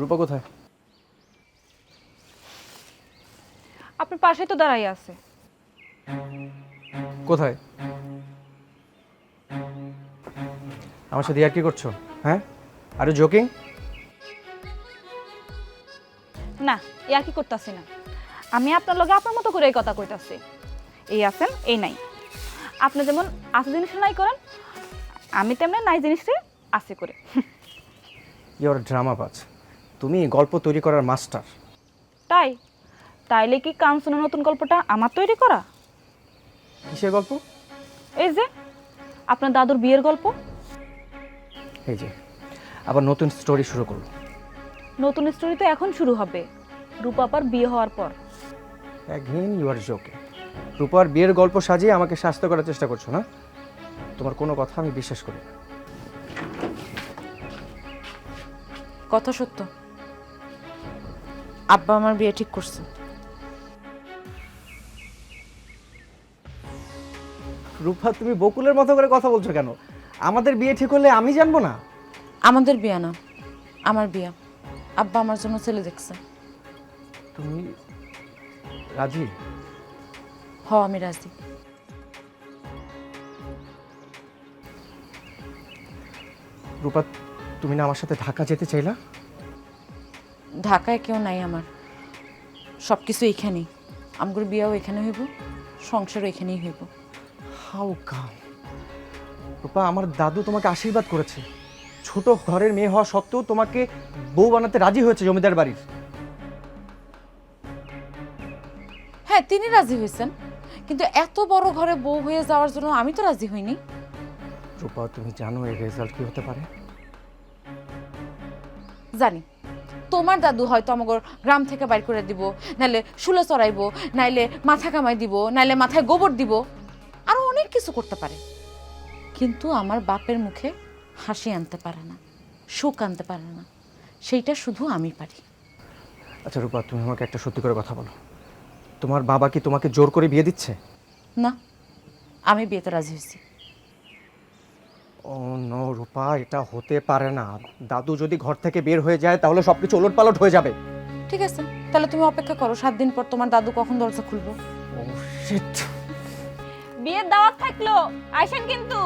রূপা কোথায়? আপনার পাশেই তো দাঁড়াই আছে। কোথায়? আমার সাথে আর কি করছ? হ্যাঁ? আরে জোকিং না আর কি করতেছি না। আমি আপনার লগে আপনার মতো করে এই কথা কইতাছি। এই আছেন এই নাই। আপনি যেমন আছে জিনিস নাই করেন আমি তেমনি নাই জিনিসটি আছে করে। ইওর ড্রামা বাজ তুমি গল্প তৈরি করার মাস্টার। তাই? তাইলে কি কাঞ্চনের নতুন গল্পটা আমার তৈরি করা? কিসের গল্প? এই যে আপনার দাদুর বিয়ের গল্প। এই যে আবার নতুন স্টোরি শুরু করল নতুন স্টোরি তো এখন শুরু হবে। রূপাপার বিয়ে হওয়ার পর। অ্যাগেন ইউ আর জোকে রূপার বিয়ের গল্প সাজিয়ে আমাকে শাস্ত করার চেষ্টা করছ না? তোমার কোনো কথা আমি বিশ্বাস করি না। কথা সত্য। আব্বা আমার বিয়ে ঠিক করছে। রূপা তুমি বকুলের মতো করে কথা বলছো কেন? আমাদের বিয়ে ঠিক হলে আমি জানব না? আমাদের বিয়া না আমার বিয়া। আব্বা আমার জন্য ছেলে দেখছে। তুমি রাজি? হ আমি রাজি। রূপা তুমি না আমার সাথে ঢাকা যেতে চাইলা? ঢাকায় কেউ নাই আমার। সব কিছু এখানেই। আমগুর বিয়াও এখানে হইব সংসারও এখানেই হইব। How come. রূপা আমার দাদু তোমাকে আশীর্বাদ করেছে। ছোট ঘরের মেয়ে হওয়া সত্ত্বেও তোমাকে বউ বানাতে রাজি হয়েছে জমিদার বাড়ির। হ্যাঁ তিনি রাজি হয়েছেন। কিন্তু এত বড় ঘরে বউ হয়ে যাওয়ার জন্য আমি তো রাজি হইনি। রূপা তুমি জানো এর রেজাল্ট কি হতে পারে? জানি। তোমার দাদু হয়তো আমাকে গ্রাম থেকে বাইর করে দিব নাইলে শুলে চড়াইবো নাইলে মাথা কামাই দিব নাইলে মাথায় গোবর দিব আরও অনেক কিছু করতে পারে। কিন্তু আমার বাপের মুখে হাসি আনতে পারে না সুখ আনতে পারে না সেইটা শুধু আমি পারি। আচ্ছা রূপা তুমি আমাকে একটা সত্যি করে কথা বলো। তোমার বাবা কি তোমাকে জোর করে বিয়ে দিচ্ছে? না আমি বিয়েতে রাজি হয়েছি। ও নো রূপা এটা হতে পারে না। দাদু যদি ঘর থেকে বের হয়ে যায় তাহলে সবকিছু ওলট পালট হয়ে যাবে। ঠিক আছে তাহলে তুমি অপেক্ষা করো সাত দিন পর তোমার দাদু কখন দরজা খুলবো? ও শিট বিয়ের দাওয়াত থাকল আইসেন কিন্তু।